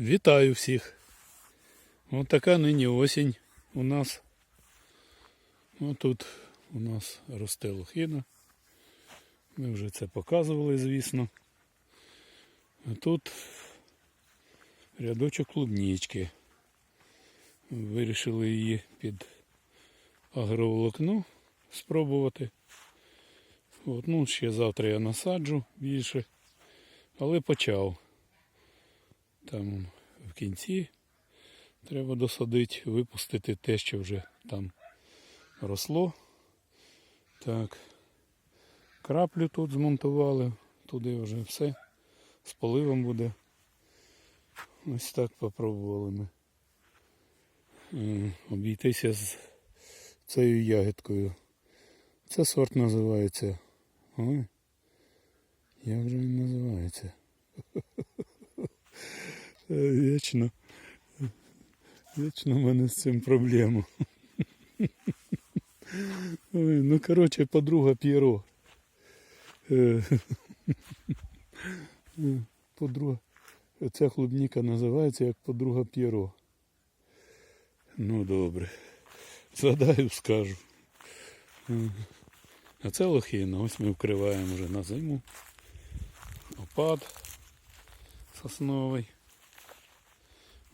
Вітаю всіх. Ось така нині осінь у нас. Ось тут у нас росте лохина. Ми вже це показували, звісно. А тут рядочок клубнички. Вирішили її під агроволокно спробувати. От, ну, ще завтра я насаджу більше, але почав. Там в кінці треба досадити, випустити те, що вже там росло. Так. Краплю тут змонтували, туди вже все. З поливом буде. Ось так попробували ми е, обійтися з цією ягідкою. Це сорт називається. Ой, як же він називається? Е, Вічно. Вічно в мене з цим проблема. Ой, ну, коротше, подруга П'єро. Е, Подруга. Ця клубніка називається як подруга П'єро. Ну добре. Згадаю, скажу. Е, А це лохина. Ось ми вкриваємо вже на зиму. Опад сосновий.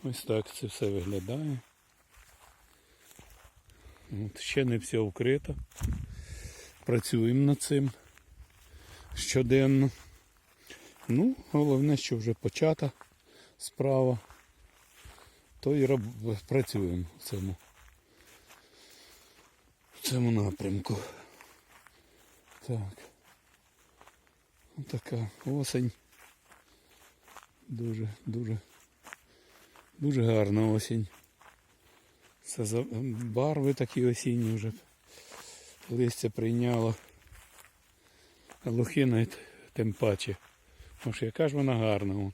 Ось так це все виглядає. От, ще не все вкрито. Працюємо над цим щоденно. Ну, головне, що вже почата справа. То і роб... працюємо в цьому, в цьому напрямку. Так. Ось така осень. Дуже, дуже, дуже гарна осінь. Це барви такі осінні вже. Листя прийняло. А лохина й тим паче. Може, яка ж вона гарна.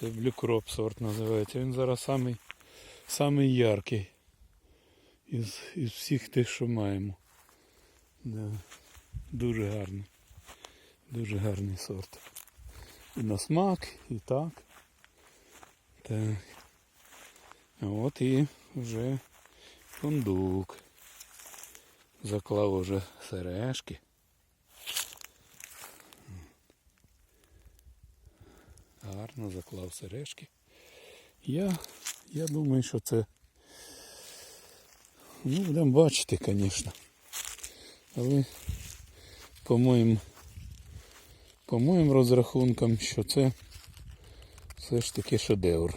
Це блюкроп сорт називається. Він зараз самий, самий яркий із, із всіх тих, що маємо. Да. Дуже гарний. Дуже гарний сорт. І на смак, і так. Так. От і вже фундук. Заклав уже сережки. Гарно заклав сережки. Я, я думаю, що це. Ну, будемо бачити, звісно. Але по моїм по моїм розрахункам, що це все ж таки шедевр.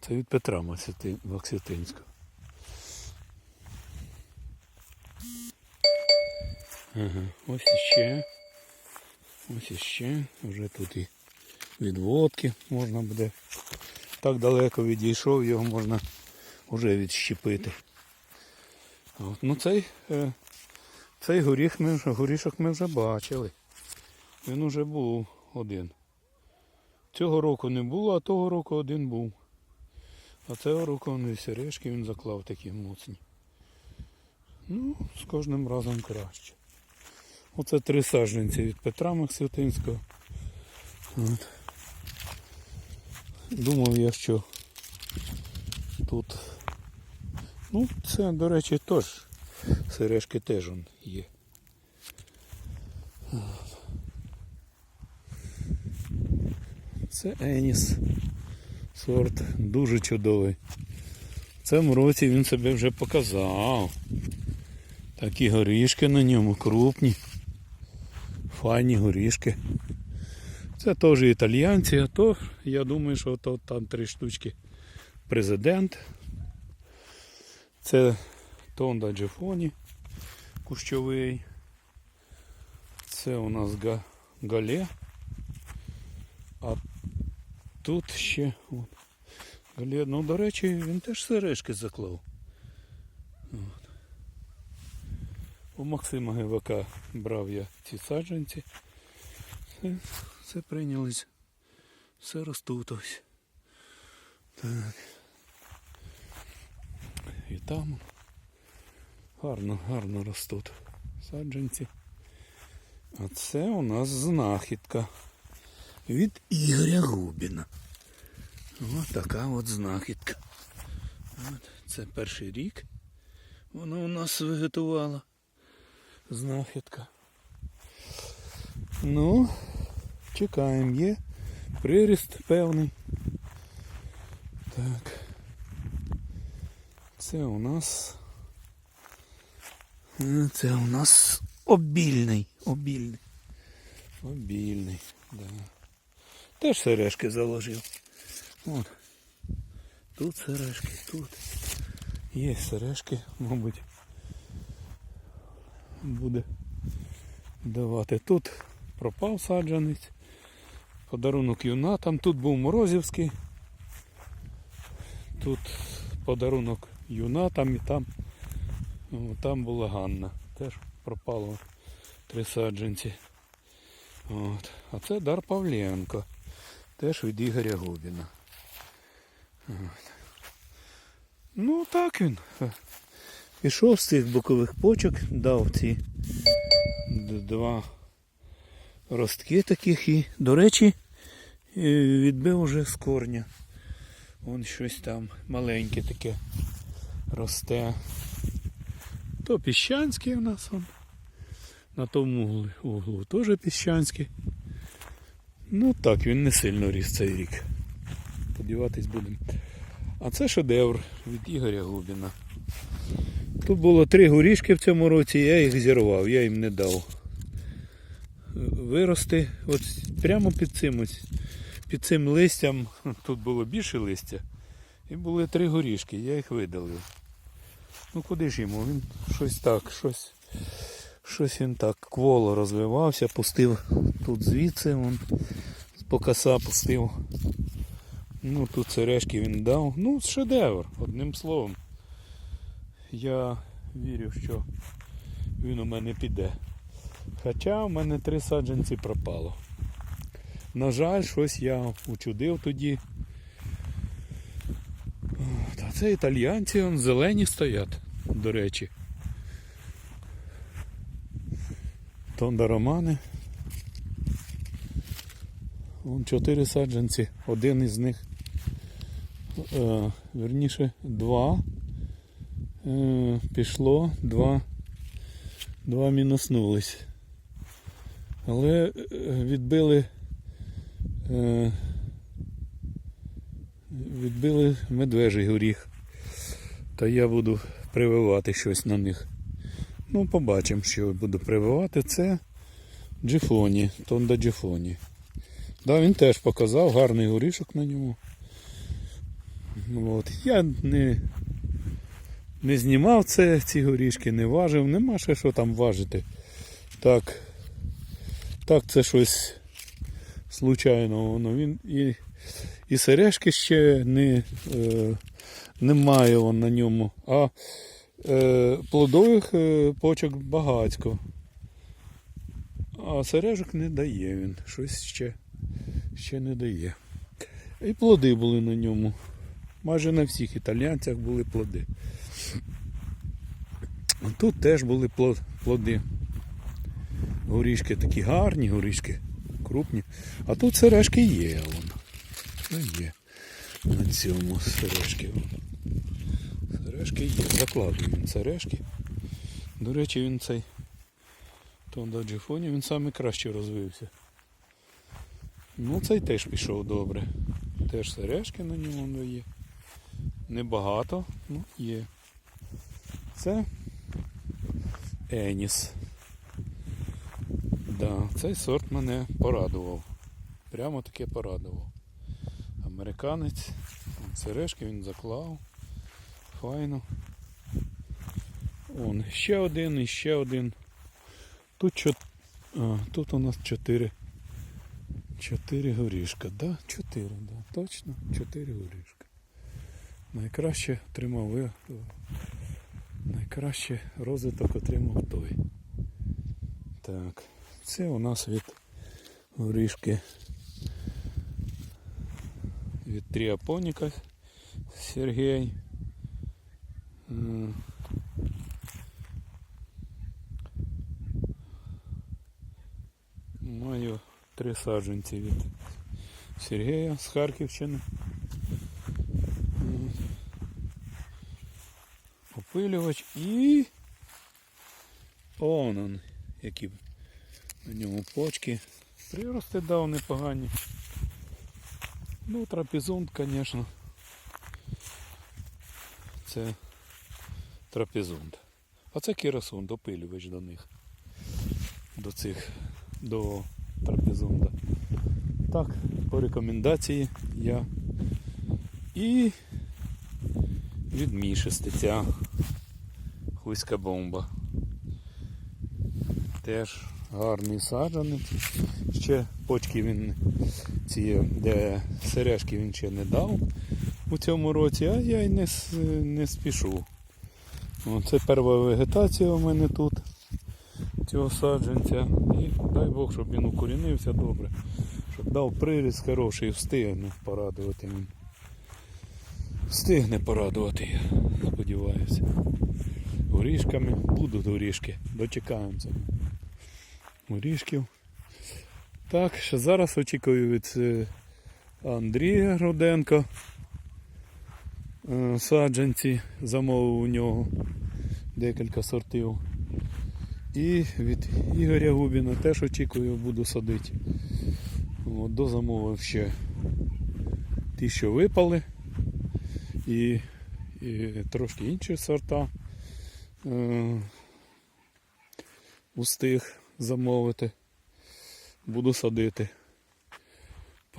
Це від Петра Максютинського. Ага, ось іще. Ось іще. Вже тут і відводки можна буде. Так далеко відійшов, його можна вже відщепити. От, ну цей, е, цей горіх ми горішок ми вже бачили. Він уже був один. Цього року не було, а того року один був. А цього року він сережки він заклав такі моцні. Ну, з кожним разом краще. Оце три саджанці від Петра Максютинського. Думав я, що тут. Ну, це, до речі, теж. Сережки теж он є. От. Це Еніс. Сорт дуже чудовий. В цьому році він себе вже показав. Такі горішки на ньому крупні. Файні горішки. Це теж італіянці, а то я думаю, що то, там три штучки. Президент. Це Тонда Джефоні кущовий. Це у нас га, гале. Тут ще гале. Ну, до речі, він теж сережки заклав. От. У Максима Гивака брав я ці саджанці. Все, все прийнялись. Все ростуть ось. Так. І там гарно, гарно ростуть саджанці. А це у нас знахідка. Від Ігоря Губіна. Ось така от знахідка. От, це перший рік. Воно у нас вегетувало. Знахідка. Ну, чекаємо, є приріст певний. Так. Це у нас. Це у нас обільний. Обільний. Обільний, да. Теж сережки заложив. От. Тут сережки, тут. Є сережки, мабуть. Буде давати. Тут пропав саджанець. Подарунок юнатам. Тут був Морозівський. Тут подарунок юнатам і там, там була Ганна. Теж пропало три саджанці. От. А це Дар Павленко. Теж від Ігоря Губіна. Ну так він. Пішов з цих бокових почок, дав ці два ростки таких і, до речі, відбив уже з корня. Вон щось там маленьке таке росте. То піщанський у нас он. На тому углу, углу теж піщанський. Ну так, він не сильно ріс цей рік. Подіватись будемо. А це шедевр від Ігоря Губіна. Тут було три горішки в цьому році, я їх зірвав, я їм не дав. Вирости от прямо під цим під цим листям, тут було більше листя, і були три горішки, я їх видалив. Ну куди ж йому? Він щось так, щось, щось він так кволо розвивався, пустив тут звідси, вон, з покоса пустив. Ну тут сережки він дав. Ну, шедевр, одним словом. Я вірю, що він у мене піде. Хоча в мене три саджанці пропало. На жаль, щось я учудив тоді. Та це італіянці, он зелені стоять, до речі. Тонда Романи. Вон чотири саджанці. Один із них, е, верніше, два е, пішло, два, два мінуснулись. Але е, відбили, е, відбили медвежий горіх. Та я буду прививати щось на них. Ну, побачимо, що буду прививати. Це джифоні, тонда джифоні. Да, він теж показав гарний горішок на ньому. От. Я не, не знімав це, ці горішки, не важив, нема ще що там важити. Так, так це щось случайно воно. Він і, і сережки ще не, е, немає вон на ньому, а е, плодових е, почок багатько. А сережок не дає він. Щось ще, ще не дає. І плоди були на ньому. Майже на всіх італіянцях були плоди. Тут теж були плоди. Горішки такі гарні, горішки крупні. А тут сережки є. Вон. Ну, є. На цьому сережки. Сережки є. Закладую він сережки. До речі, він цей Тонда Джифоні, він саме краще розвився. Ну цей теж пішов добре. Теж сережки на ньому є. Небагато, ну є. Це Еніс. Да, цей сорт мене порадував. Прямо таке порадував. Американець. Сережки він заклав. Файно. Он ще один і ще один. Тут, чот... а, тут у нас чотири. Чотири горішка, да? Чотири, да. Точно, чотири горішка. Найкраще отримав. Найкраще розвиток отримав той. Так, це у нас від горішки від Тріапоніка Сергій. М. Маю Три саджанці від Сергія з Харківщини. Опилювач і. Он он, які на ньому почки. Прирости дав непогані. Ну, трапезунт, звісно. Це трапезунт. А це кірасун, допилювач до них. До цих, до трапезунда. Так, по рекомендації я. І від Міші стеця. Хуйська бомба. Теж гарний саджанець. Ще почки він ці, де сережки він ще не дав у цьому році, а я й не, не спішу. Це перша вегетація у мене тут цього саджанця. І дай Бог, щоб він укорінився добре. Щоб дав приріст хороший, встигне порадувати він. Встигне порадувати, сподіваюся. Горішками будуть горішки. Дочекаємося. Горішків. Так, ще зараз очікую від е, Андрія Руденко. Е, Саджанці замовив у нього декілька сортів. І від Ігоря Губіна теж очікую, буду садити. От, дозамовив ще ті, що випали. І, і трошки інші сорта. Е, устиг замовити. Буду садити.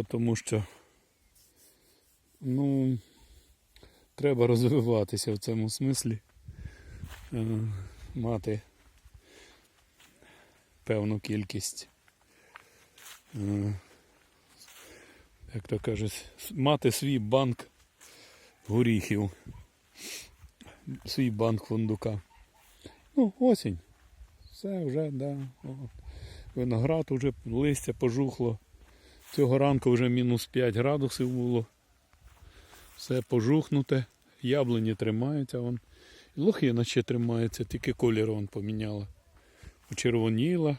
Тому що ну, треба розвиватися в цьому смислі. Е, мати певну кількість. е, Як то кажуть, мати свій банк горіхів. Свій банк фундука. Ну, осінь. Все вже, да. Виноград вже листя пожухло. Цього ранку вже мінус 5 градусів було. Все пожухнуте. Яблуні тримаються. Вон. Лохина ще тримається, тільки колір вон поміняла. Почервоніла.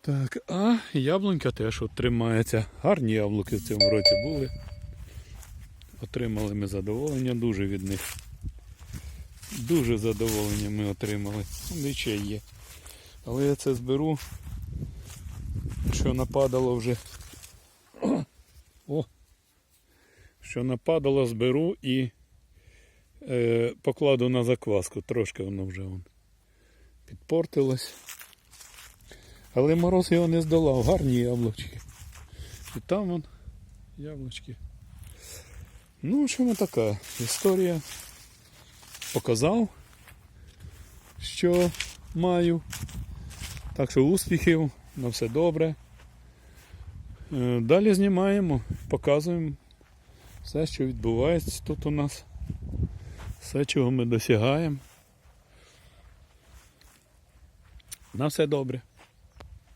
Так, а яблунька теж от тримається. Гарні яблуки в цьому році були. Отримали ми задоволення дуже від них. Дуже задоволення ми отримали. Ну, є. Але я це зберу. Що нападало вже. О! Що нападало, зберу і е, покладу на закваску. Трошки воно вже вон, підпортилось. Але мороз його не здолав. Гарні яблучки. І там вон яблучки. Ну, що ми така історія. Показав, що маю. Так що успіхів, на все добре. Е, Далі знімаємо, показуємо все, що відбувається тут у нас. Все, чого ми досягаємо. На все добре.